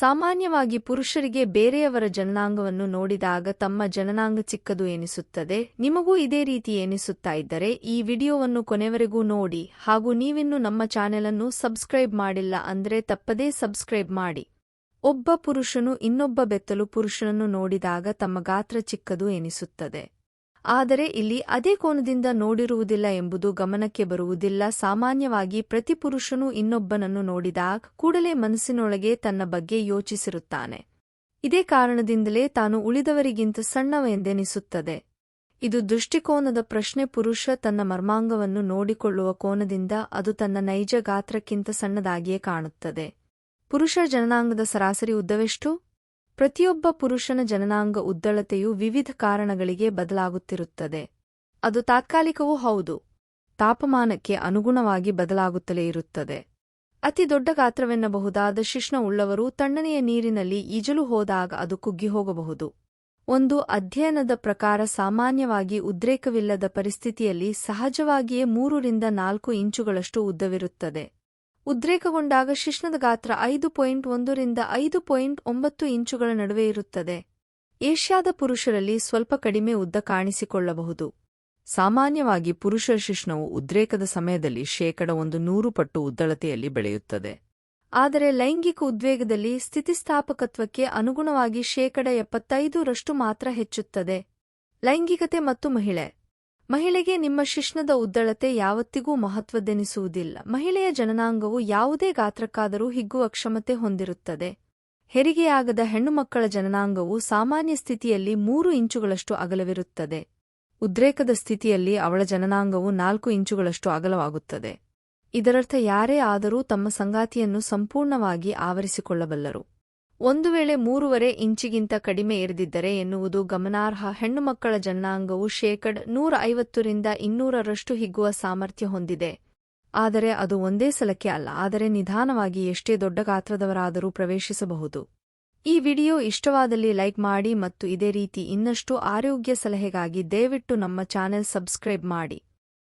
ಸಾಮಾನ್ಯವಾಗಿ ಪುರುಷರಿಗೆ ಬೇರೆಯವರ ಜನನಾಂಗವನ್ನು ನೋಡಿದಾಗ ತಮ್ಮ ಜನನಾಂಗ ಚಿಕ್ಕದು ಎನಿಸುತ್ತದೆ. ನಿಮಗೂ ಇದೇ ರೀತಿ ಎನಿಸುತ್ತಾ ಇದ್ದರೆ ಈ ವಿಡಿಯೋವನ್ನು ಕೊನೆವರೆಗೂ ನೋಡಿ. ಹಾಗೂ ನೀವಿನ್ನು ನಮ್ಮ ಚಾನೆಲ್ ಅನ್ನು ಸಬ್ಸ್ಕ್ರೈಬ್ ಮಾಡಿಲ್ಲ ಅಂದ್ರೆ ತಪ್ಪದೇ ಸಬ್ಸ್ಕ್ರೈಬ್ ಮಾಡಿ. ಒಬ್ಬ ಪುರುಷನು ಇನ್ನೊಬ್ಬ ಬೆತ್ತಲು ಪುರುಷನನ್ನು ನೋಡಿದಾಗ ತಮ್ಮ ಗಾತ್ರ ಚಿಕ್ಕದು ಎನಿಸುತ್ತದೆ. ಆದರೆ ಇಲ್ಲಿ ಅದೇ ಕೋನದಿಂದ ನೋಡಿರುವುದಿಲ್ಲ ಎಂಬುದು ಗಮನಕ್ಕೆ ಬರುವುದಿಲ್ಲ. ಸಾಮಾನ್ಯವಾಗಿ ಪ್ರತಿ ಪುರುಷನು ಇನ್ನೊಬ್ಬನನ್ನು ನೋಡಿದಾಗ ಕೂಡಲೇ ಮನಸ್ಸಿನೊಳಗೆ ತನ್ನ ಬಗ್ಗೆ ಯೋಚಿಸಿರುತ್ತಾನೆ. ಇದೇ ಕಾರಣದಿಂದಲೇ ತಾನು ಉಳಿದವರಿಗಿಂತ ಸಣ್ಣವೆಂದೆನಿಸುತ್ತದೆ. ಇದು ದೃಷ್ಟಿಕೋನದ ಪ್ರಶ್ನೆ. ಪುರುಷ ತನ್ನ ಮರ್ಮಾಂಗವನ್ನು ನೋಡಿಕೊಳ್ಳುವ ಕೋನದಿಂದ ಅದು ತನ್ನ ನೈಜ ಗಾತ್ರಕ್ಕಿಂತ ಸಣ್ಣದಾಗಿಯೇ ಕಾಣುತ್ತದೆ. ಪುರುಷ ಜನನಾಂಗದ ಸರಾಸರಿ ಉದ್ದವೆಷ್ಟು? ಪ್ರತಿಯೊಬ್ಬ ಪುರುಷನ ಜನನಾಂಗ ಉದ್ದಳತೆಯು ವಿವಿಧ ಕಾರಣಗಳಿಗೆ ಬದಲಾಗುತ್ತಿರುತ್ತದೆ. ಅದು ತಾತ್ಕಾಲಿಕವೂ ಹೌದು. ತಾಪಮಾನಕ್ಕೆ ಅನುಗುಣವಾಗಿ ಬದಲಾಗುತ್ತಲೇ ಇರುತ್ತದೆ. ಅತಿ ದೊಡ್ಡ ಗಾತ್ರವೆನ್ನಬಹುದಾದ ಶಿಶ್ನವುಳ್ಳವರು ತಣ್ಣನೆಯ ನೀರಿನಲ್ಲಿ ಈಜಲು ಹೋದಾಗ ಅದು ಕುಗ್ಗಿ ಹೋಗಬಹುದು. ಒಂದು ಅಧ್ಯಯನದ ಪ್ರಕಾರ ಸಾಮಾನ್ಯವಾಗಿ ಉದ್ರೇಕವಿಲ್ಲದ ಪರಿಸ್ಥಿತಿಯಲ್ಲಿ ಸಹಜವಾಗಿಯೇ ಮೂರರಿಂದ ನಾಲ್ಕು ಇಂಚುಗಳಷ್ಟು ಉದ್ದವಿರುತ್ತದೆ. ಉದ್ರೇಕಗೊಂಡಾಗ ಶಿಶ್ನದ ಗಾತ್ರ ಐದು ಪಾಯಿಂಟ್ ಒಂದರಿಂದ ಐದು ಪಾಯಿಂಟ್ ಒಂಬತ್ತು ಇಂಚುಗಳ ನಡುವೆ ಇರುತ್ತದೆ. ಏಷ್ಯಾದ ಪುರುಷರಲ್ಲಿ ಸ್ವಲ್ಪ ಕಡಿಮೆ ಉದ್ದ ಕಾಣಿಸಿಕೊಳ್ಳಬಹುದು. ಸಾಮಾನ್ಯವಾಗಿ ಪುರುಷ ಶಿಶ್ನವು ಉದ್ರೇಕದ ಸಮಯದಲ್ಲಿ ಶೇಕಡ ಒಂದು ನೂರು ಪಟ್ಟು ಉದ್ದಳತೆಯಲ್ಲಿ ಬೆಳೆಯುತ್ತದೆ. ಆದರೆ ಲೈಂಗಿಕ ಉದ್ವೇಗದಲ್ಲಿ ಸ್ಥಿತಿಸ್ಥಾಪಕತ್ವಕ್ಕೆ ಅನುಗುಣವಾಗಿ ಶೇಕಡ ಎಪ್ಪತ್ತೈದರಷ್ಟು ಮಾತ್ರ ಹೆಚ್ಚುತ್ತದೆ. ಲೈಂಗಿಕತೆ ಮತ್ತು ಮಹಿಳೆ ಮಹಿಳೆಗೆ ನಿಮ್ಮ ಶಿಶ್ನದ ಉದ್ದಳತೆ ಯಾವತ್ತಿಗೂ ಮಹತ್ವದೆನಿಸುವುದಿಲ್ಲ ಮಹಿಳೆಯ ಜನನಾಂಗವು ಯಾವುದೇ ಗಾತ್ರಕ್ಕಾದರೂ ಹಿಗ್ಗುವ ಕ್ಷಮತೆ ಹೊಂದಿರುತ್ತದೆ. ಹೆರಿಗೆಯಾಗದ ಹೆಣ್ಣುಮಕ್ಕಳ ಜನನಾಂಗವು ಸಾಮಾನ್ಯ ಸ್ಥಿತಿಯಲ್ಲಿ ಮೂರು ಇಂಚುಗಳಷ್ಟು ಅಗಲವಿರುತ್ತದೆ. ಉದ್ರೇಕದ ಸ್ಥಿತಿಯಲ್ಲಿ ಅವಳ ಜನನಾಂಗವು ನಾಲ್ಕು ಇಂಚುಗಳಷ್ಟು ಅಗಲವಾಗುತ್ತದೆ. ಇದರರ್ಥ ಯಾರೇ ಆದರೂ ತಮ್ಮ ಸಂಗಾತಿಯನ್ನು ಸಂಪೂರ್ಣವಾಗಿ ಆವರಿಸಿಕೊಳ್ಳಬಲ್ಲರು. ಒಂದು ವೇಳೆ ಮೂರುವರೆ ಇಂಚಿಗಿಂತ ಕಡಿಮೆ ಇರದಿದ್ದರೆ ಎನ್ನುವುದು ಗಮನಾರ್ಹ ಹೆಣ್ಣುಮಕ್ಕಳ ಜನಾಂಗವು ಶೇಕಡ ನೂರ ಐವತ್ತರಿಂದ ಇನ್ನೂರರಷ್ಟು ಹಿಗ್ಗುವ ಸಾಮರ್ಥ್ಯ ಹೊಂದಿದೆ. ಆದರೆ ಅದು ಒಂದೇ ಸಲಕ್ಕೆ ಅಲ್ಲ, ಆದರೆ ನಿಧಾನವಾಗಿ ಎಷ್ಟೇ ದೊಡ್ಡ ಗಾತ್ರದವರಾದರೂ ಪ್ರವೇಶಿಸಬಹುದು. ಈ ವಿಡಿಯೋ ಇಷ್ಟವಾದಲ್ಲಿ ಲೈಕ್ ಮಾಡಿ ಮತ್ತು ಇದೇ ರೀತಿ ಇನ್ನಷ್ಟು ಆರೋಗ್ಯ ಸಲಹೆಗಾಗಿ ದಯವಿಟ್ಟು ನಮ್ಮ ಚಾನೆಲ್ ಸಬ್ಸ್ಕ್ರೈಬ್ ಮಾಡಿ.